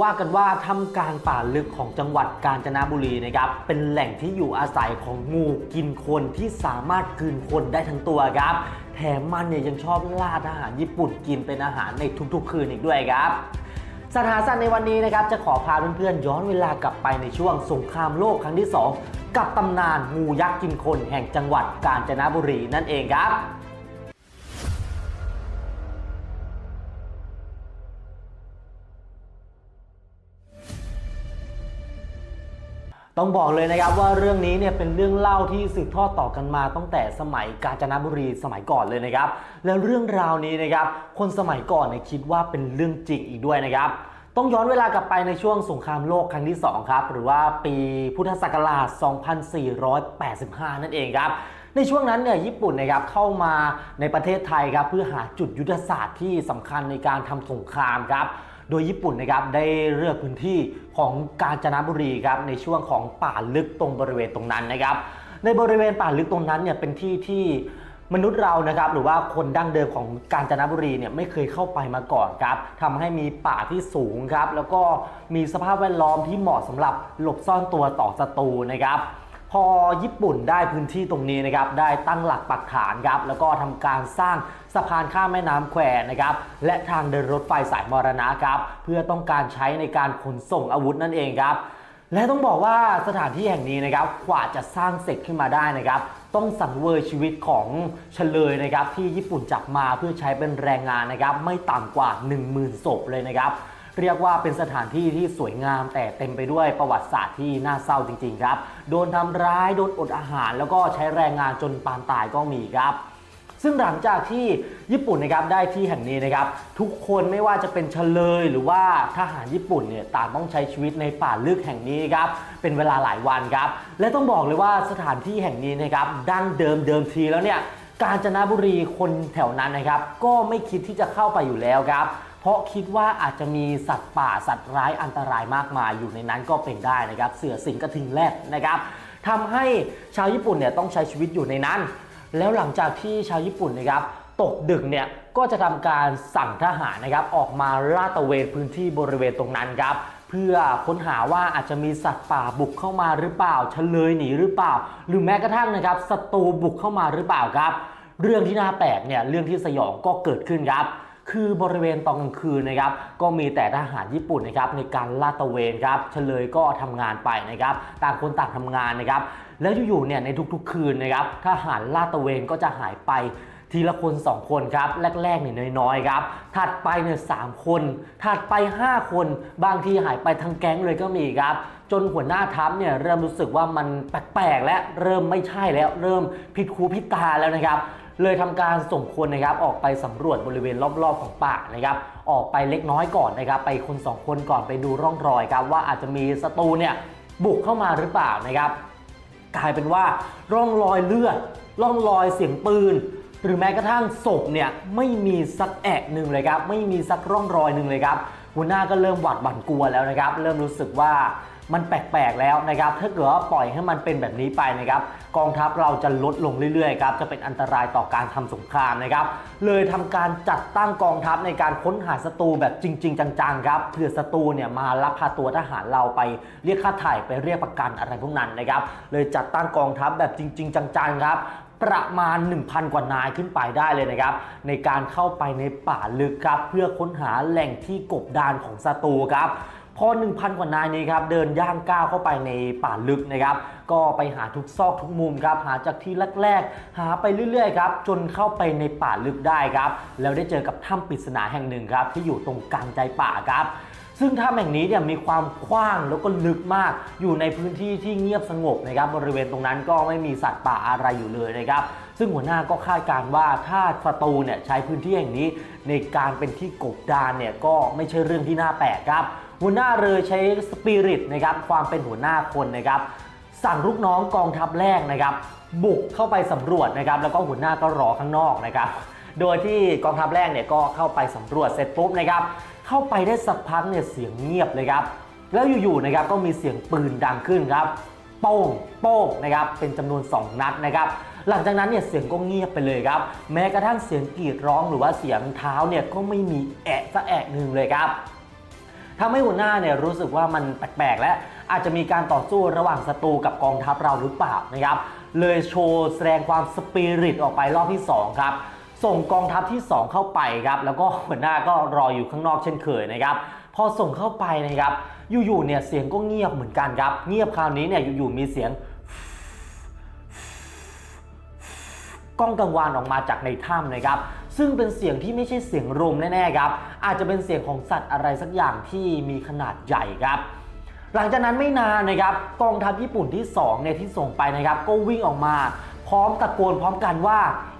ว่ากันว่าทำกลางป่าลึกของจังหวัดกาญจนบุรีนะครับ เป็นแหล่งที่อยู่อาศัยของงูกินคนที่สามารถกลืนคนได้ทั้งตัวครับ แถมมันเนี่ยยังชอบล่าทหารญี่ปุ่นกินเป็นอาหารในทุกๆ คืนอีกด้วยครับสถานสัตว์ในวันนี้นะครับจะขอพาเพื่อนๆย้อนเวลากลับไปในช่วงสงครามโลกครั้งที่ 2 กับตำนานงูยักษ์กินคนแห่งจังหวัดกาญจนบุรีนั่นเองครับ ต้องบอกเลยนะครับว่าเรื่องนี้เนี่ยเป็นเรื่องเล่าที่สืบทอดต่อกันมาตั้งแต่สมัยกาญจนบุรีสมัยก่อนเลยนะครับ แล้วเรื่องราวนี้นะครับคนสมัยก่อนเนี่ยคิดว่าเป็นเรื่องจริงอีกด้วยนะครับ ต้องย้อนเวลากลับไปในช่วงสงครามโลกครั้งที่ 2 ครับ หรือว่าปีพุทธศักราช 2485 นั่นเองครับในช่วงนั้นเนี่ยญี่ปุ่นนะครับเข้ามาในประเทศไทยครับเพื่อหาจุดยุทธศาสตร์ที่สำคัญในการทำสงครามครับ โดยญี่ปุ่นนะครับได้เลือกพื้นที่ของกาญจนบุรีครับในช่วงของป่าลึกตรงบริเวณตรงนั้นนะครับ ในบริเวณป่าลึกตรงนั้นเนี่ยเป็นที่ที่มนุษย์เรานะครับหรือว่าคนดั้งเดิมของกาญจนบุรีเนี่ยไม่เคยเข้าไปมาก่อนครับทำให้มีป่าที่สูงครับ แล้วก็มีสภาพแวดล้อมที่เหมาะสำหรับหลบซ่อนตัวต่อศัตรูนะครับ พอญี่ปุ่นได้พื้นที่ตรงนี้นะครับได้ตั้งหลักปักฐานครับแล้วก็ทำการสร้างสะพานข้ามแม่น้ำแควนะครับและทางเดินรถไฟสายมรณะครับเพื่อต้องการใช้ในการขนส่งอาวุธนั่นเองครับและต้องบอกว่าสถานที่แห่งนี้นะครับกว่าจะสร้างเสร็จขึ้นมาได้นะครับ ต้องสังเวยชีวิตของเฉลยนะครับ ที่ญี่ปุ่นจับมาเพื่อใช้เป็นแรงงานนะครับ ไม่ต่ำกว่า 10,000ศพเลยนะครับ เรียกว่าเป็นสถานที่ที่สวยงามแต่เต็มไปด้วยประวัติศาสตร์ที่น่าเศร้าจริง ๆ ครับ โดนทำร้าย โดนอดอาหาร แล้วก็ใช้แรงงานจนปานตายก็มีครับซึ่งหลังจากที่ญี่ปุ่นนะครับได้ที่แห่งนี้นะครับทุกคนไม่ว่าจะเป็นเฉลย หรือว่าทหารญี่ปุ่นเนี่ยต่างต้องใช้ชีวิตในป่าลึกแห่งนี้ครับเป็นเวลาหลายวันครับและต้องบอกเลยว่าสถานที่แห่งนี้นะครับดั้งเดิมเดิมทีแล้วเนี่ยกาญจนบุรีคนแถวนั้นนะครับก็ไม่คิดที่จะเข้าไปอยู่แล้วครับ ราะคิดว่าอาจจะมีสัตว์ป่าสัตว์ร้ายอันตรายมากมายอยู่ในนั้นก็เป็นได้นะครับ เสือสิงกระทิงแรดนะครับทำให้ชาวญี่ปุ่นเนี่ยต้องใช้ชีวิตอยู่ในนั้น แล้วหลังจากที่ชาวญี่ปุ่นนะครับตกดึกเนี่ยก็จะทำการสั่งทหารนะครับออกมาลาดตระเวนพื้นที่บริเวณตรงนั้นครับเพื่อค้นหาว่าอาจจะมีสัตว์ป่าบุกเข้ามาหรือเปล่าเฉลยหนีหรือเปล่า หรือแม้กระทั่งนะครับศัตรูบุกเข้ามาหรือเปล่าครับ เรื่องที่น่าแปลกเนี่ยเรื่องที่สยองก็เกิดขึ้นครับ คือบริเวณตอนกลางคืนนะครับก็มีแต่ทหารญี่ปุ่นนะครับในการลาดตระเวนครับเฉลยก็ทำงานไปนะครับต่างคนต่างทำงานนะครับแล้วอยู่ๆเนี่ยในทุกๆ คืนนะครับทหารลาดตระเวนก็จะหายไปทีละคน 2 คนครับ แรกๆเนี่ยน้อยๆครับ ถัดไปเนี่ยสามคนถัดไป 5 คน บางทีหายไปทั้งแก๊งเลยก็มีครับ จนหัวหน้าทัพเนี่ยเริ่มรู้สึกว่ามันแปลกๆ และเริ่มไม่ใช่แล้ว เริ่มผิดคูผิดตาแล้วนะครับ เลยทำการส่งคนนะครับออกไปสำรวจบริเวณรอบๆของป่านะครับออกไปเล็กน้อยก่อนนะครับไปคนสองคนก่อนไปดูร่องรอยครับว่าอาจจะมีศัตรูเนี่ยบุกเข้ามาหรือเปล่านะครับกลายเป็นว่าร่องรอยเลือด ร่องรอยเสียงปืน หรือแม้กระทั่งศพเนี่ยไม่มีสักแอะหนึ่งเลยครับไม่มีสักร่องรอยหนึ่งเลยครับหัวหน้าก็เริ่มหวาดหวั่นกลัวแล้วนะครับ เริ่มรู้สึกว่า มันแปลกๆแล้วนะครับถ้าเกิดว่าปล่อยให้มันเป็นแบบนี้ไปนะครับกองทัพเราจะลดลงเรื่อยๆครับจะเป็นอันตรายต่อการทำสงครามนะครับเลยทำการจัดตั้งกองทัพในการค้นหาศัตรูแบบจริง ๆ จังๆครับเผื่อศัตรูเนี่ยมาลักพาตัวทหารเราไปเรียกค่าถ่ายไปเรียกประกันอะไรพวกนั้นนะครับเลยจัดตั้งกองทัพแบบจริง ๆ จังๆครับประมาณ 1,000 กว่านายขึ้นไปได้เลยนะครับ ในการเข้าไปในป่าลึกครับ เพื่อค้นหาแหล่งที่กบดานของศัตรูครับ พอ 1,000 กว่านายนี้ครับเดินย่างก้าวเข้าไปในป่าลึกนะครับก็ไปหาทุกซอกทุกมุมครับหาจากที่แรกๆ หาไปเรื่อยๆครับจนเข้าไปในป่าลึกได้ครับแล้วได้เจอกับถ้ำปริศนาแห่งหนึ่งครับที่อยู่ตรงกลางใจป่าครับซึ่งถ้ำแห่งนี้เนี่ยมีความกว้างแล้วก็ลึกมาก อยู่ในพื้นที่ที่เงียบสงบนะครับ บริเวณตรงนั้นก็ไม่มีสัตว์ป่าอะไรอยู่เลยนะครับ ซึ่งหัวหน้าก็คาดการณ์ว่าถ้าศัตรูเนี่ยใช้พื้นที่แห่งนี้ในการเป็นที่กบดานเนี่ยก็ไม่ใช่เรื่องที่น่าแปลกครับ หัวหน้าเลยใช้สปิริตนะครับความเป็นหัวหน้าคนนะครับสั่งลูกน้องกองทัพแรกนะครับบุกเข้าไปสำรวจนะครับแล้วก็หัวหน้าก็รอข้างนอกนะครับโดยที่กองทัพแรกเนี่ยก็เข้าไปสำรวจเสร็จปุ๊บนะครับเข้าไปได้สักพักเนี่ยเสียงเงียบเลยครับแล้วอยู่ๆนะครับก็มีเสียงปืนดังขึ้นครับโป้งโป้งนะครับเป็นจำนวน 2 นัดนะครับหลังจากนั้นเนี่ยเสียงก็เงียบไปเลยครับ แม้กระทั่งเสียงกรีดร้องหรือว่าเสียงเท้าเนี่ยก็ไม่มีแอะสักแอะหนึ่งเลยครับ ทำให้หัวหน้าเนี่ยรู้สึกว่ามันแปลกๆ และอาจจะมีการต่อสู้ระหว่างศัตรูกับกองทัพเราหรือเปล่านะครับเลยโชว์แสดงความสปิริตออกไปรอบที่ 2 ครับ ส่งกองทัพที่ 2 เข้าไปครับ แล้วก็หัวหน้าก็รออยู่ข้างนอกเช่นเคยนะครับพอส่งเข้าไปนะครับ อยู่ๆเนี่ยเสียงก็เงียบเหมือนกันครับ เงียบคราวนี้เนี่ยอยู่ๆมีเสียงกล้องกังวานออกมาจากในถ้ำนะครับ ซึ่งเป็นเสียงที่ไม่ใช่เสียงลมแน่ๆครับ อาจจะเป็นเสียงของสัตว์อะไรสักอย่างที่มีขนาดใหญ่ครับหลังจากนั้นไม่นานนะครับกองทัพญี่ปุ่นที่2เนี่ยที่ส่งไปนะครับก็วิ่งออกมา พร้อมตะโกนพร้อมกันว่า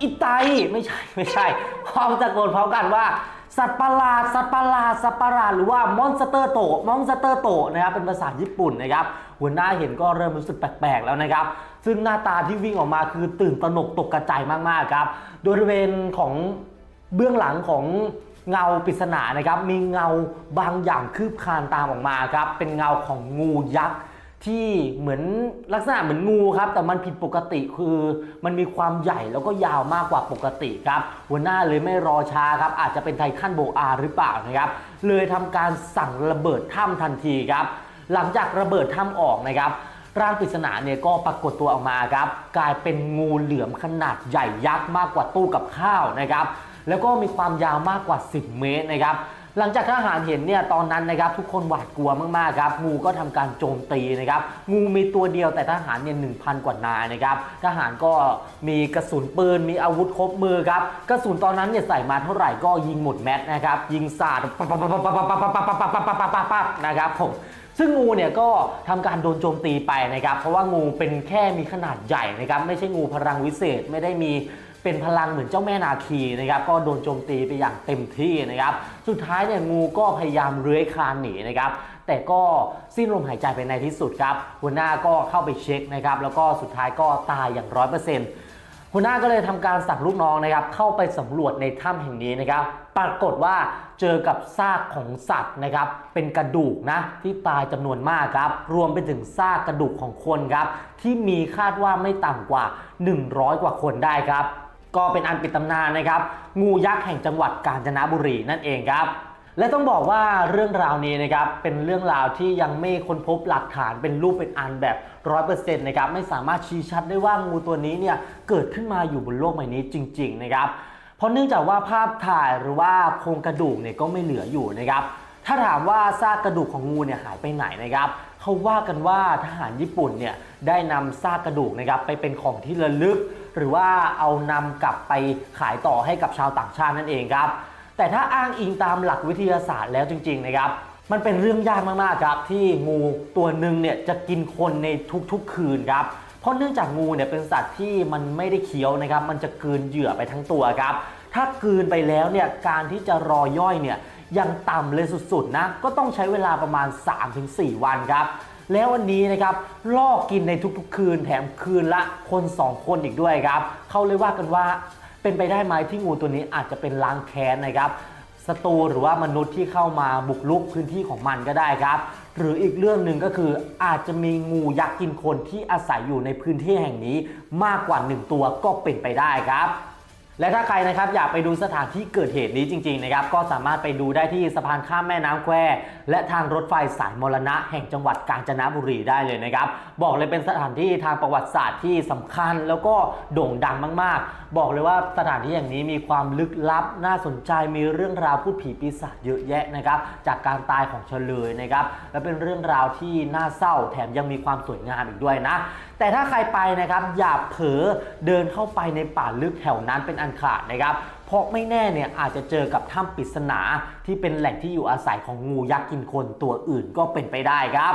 อิไตไม่ใช่ไม่ใช่ พร้อมตะโกนพร้อมกันว่า สัตว์ประหลาดสัตว์ประหลาดสัตว์ประหลาดหรือว่ามอนสเตอร์โตมอนสเตอร์โตนะครับเป็นภาษาญี่ปุ่นนะครับหัวหน้าเห็นก็เริ่มรู้สึกแปลกๆแล้วนะครับ ซึ่งหน้าตาที่วิ่งออกมาคือตื่นตระหนกตกกระจายมากๆครับ โดยบริเวณของเบื้องหลังของเงาปริศนานะครับ มีเงาบางอย่างคืบคลานตามออกมาครับ เป็นเงาของงูยักษ์ที่เหมือนลักษณะเหมือนงูครับ แต่มันผิดปกติคือมันมีความใหญ่แล้วก็ยาวมากกว่าปกติครับ หัวหน้าเลยไม่รอช้าครับ อาจจะเป็นไททันโบอาหรือเปล่านะครับ เลยทำการสั่งระเบิดถ้ำทันทีครับ หลังจากระเบิดถ้ำออกนะครับ ร่างปริศนาเนี่ยก็ปรากฏตัวออกมาครับ กลายเป็นงูเหลือมขนาดใหญ่ยักษ์มากกว่าตู้กับข้าวนะครับ แล้วก็มีความยาวมากกว่า 10 เมตรนะครับหลังจากทหารเห็นเนี่ยตอนนั้นนะครับทุกคนหวาดกลัวมากๆครับงูก็ทำการโจมตีนะครับงูมีตัวเดียวแต่ทหารเนี่ยหนึ่งพันกว่านายนะครับทหารก็มีกระสุนปืนมีอาวุธครบมือครับกระสุนตอนนั้นเนี่ยใส่มาเท่าไหร่ก็ยิงหมดแม็กซ์นะครับยิงสาดปั๊บปั๊บปั๊บปั๊บปั๊บปั๊บปั๊บปั๊บปั๊บปั๊บปั๊บปั๊บปั๊บนะครับผม ซึ่งงูเนี่ยก็ทำการโดนโจมตีไปนะครับ เพราะว่างูเป็นแค่มีขนาดใหญ่นะครับ ไม่ใช่งูพลังวิเศษไม่ได้มีเป็นพลังเหมือนเจ้าแม่นาคีนะครับ ก็โดนโจมตีไปอย่างเต็มที่นะครับ สุดท้ายเนี่ยงูก็พยายามเลื้อยคลานหนีนะครับแต่ก็สิ้นลมหายใจไปในที่สุดครับหัวหน้าก็เข้าไปเช็คนะครับแล้วก็สุดท้ายก็ตายอย่างร้อยเปอร์เซ็นต์ หัวหน้าก็เลยทำการสั่งลูกน้องนะครับเข้าไปสำรวจในถ้ำแห่งนี้นะครับ ปรากฏว่าเจอกับซากของสัตว์นะครับ เป็นกระดูกนะที่ตายจำนวนมากครับ รวมไปถึงซากกระดูกของคนครับ ที่มีคาดว่าไม่ต่ำกว่า 100 กว่าคนได้ครับ ก็เป็นอันปิดตำนานนะครับ งูยักษ์แห่งจังหวัดกาญจนบุรีนั่นเองครับ และต้องบอกว่าเรื่องราวนี้นะครับเป็นเรื่องราวที่ยังไม่ค้นพบหลักฐานเป็นรูปเป็นอันแบบร้อยเปอร์เซ็นต์นะครับไม่สามารถชี้ชัดได้ว่างูตัวนี้เนี่ยเกิดขึ้นมาอยู่บนโลกใบนี้จริง ๆ นะครับเพราะเนื่องจากว่าภาพถ่ายหรือว่าโครงกระดูกเนี่ยก็ไม่เหลืออยู่นะครับถ้าถามว่าซากกระดูกของงูเนี่ยหายไปไหนนะครับเขาว่ากันว่าทหารญี่ปุ่นเนี่ยได้นำซากกระดูกนะครับไปเป็นของที่ระลึก หรือว่าเอานำกลับไปขายต่อให้กับชาวต่างชาตินั่นเองครับ แต่ถ้าอ้างอิงตามหลักวิทยาศาสตร์แล้วจริง ๆ นะครับ มันเป็นเรื่องยากมากๆครับ ที่งูตัวหนึ่งเนี่ยจะกินคนในทุกๆ คืนครับเพราะเนื่องจากงูเนี่ยเป็นสัตว์ที่มันไม่ได้เคี้ยวนะครับ มันจะกืนเหยื่อไปทั้งตัวครับ ถ้ากืนไปแล้วเนี่ยการที่จะรอย่อยเนี่ยยังต่ำเลยสุดๆนะก็ต้องใช้เวลาประมาณ 3-4 วันครับแล้ววันนี้นะครับล่อกินในทุกๆ คืนแถมคืนละคน 2 คนอีกด้วยครับ เขาเลยว่ากันว่า เป็นไปได้ไหมที่งูตัวนี้อาจจะเป็นล้างแค้นนะครับศัตรูหรือว่ามนุษย์ที่เข้ามาบุกรุกพื้นที่ของมันก็ได้ครับ หรืออีกเรื่องหนึ่งก็คืออาจจะมีงูยักษ์กินคนที่อาศัยอยู่ในพื้นที่แห่งนี้มากกว่า 1 ตัวก็เป็นไปได้ครับ และถ้าใครนะครับอยากไปดูสถานที่เกิดเหตุนี้จริงๆนะครับก็สามารถไปดูได้ที่สะพานข้ามแม่น้ำแควและทางรถไฟสายมรณะแห่งจังหวัดกาญจนบุรีได้เลยนะครับบอกเลยเป็นสถานที่ทางประวัติศาสตร์ที่สำคัญแล้วก็โด่งดังมากๆ บอกเลยว่าสถานที่อย่างนี้มีความลึกลับน่าสนใจมีเรื่องราวพูดผีปีศาจเยอะแยะนะครับจากการตายของเฉลยนะครับและเป็นเรื่องราวที่น่าเศร้าแถมยังมีความสวยงามอีกด้วยนะ แต่ถ้าใครไปนะครับอย่าเผลอเดินเข้าไปในป่าลึกแถวนั้นเป็นอันขาดนะครับเพราะไม่แน่เนี่ยอาจจะเจอกับถ้ำปริศนาที่เป็นแหล่งที่อยู่อาศัยของงูยักษ์กินคนตัวอื่นก็เป็นไปได้ครับ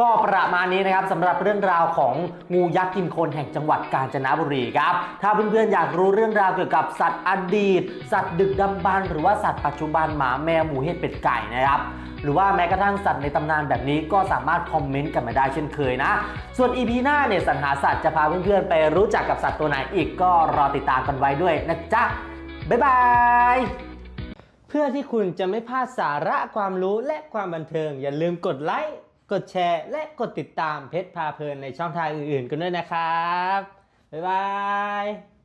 ก็ประมาณนี้นะครับสำหรับเรื่องราวของงูยักษ์กินคนแห่งจังหวัดกาญจนบุรีครับ ถ้าเพื่อนๆอยากรู้เรื่องราวเกี่ยวกับสัตว์อดีต สัตว์ดึกดำบรรพ์หรือว่าสัตว์ปัจจุบันหมาแมวหมูเห็ดเป็ดไก่นะครับหรือว่าแม้กระทั่งสัตว์ในตำนานแบบนี้ก็สามารถคอมเมนต์กันมาได้เช่นเคยนะ ส่วน EP หน้าเนี่ยสัญหาสัตว์จะพาเพื่อนๆไปรู้จักกับสัตว์ตัวไหนอีกก็รอติดตามกันไว้ด้วยนะจ๊ะ บ๊ายบาย เพื่อที่คุณจะไม่พลาดสาระความรู้และความบันเทิง อย่าลืมกดไลค์ กดแชร์และกดติดตามเพชรพาเพลินในช่องทางอื่นๆกันด้วยนะครับ บ๊ายบาย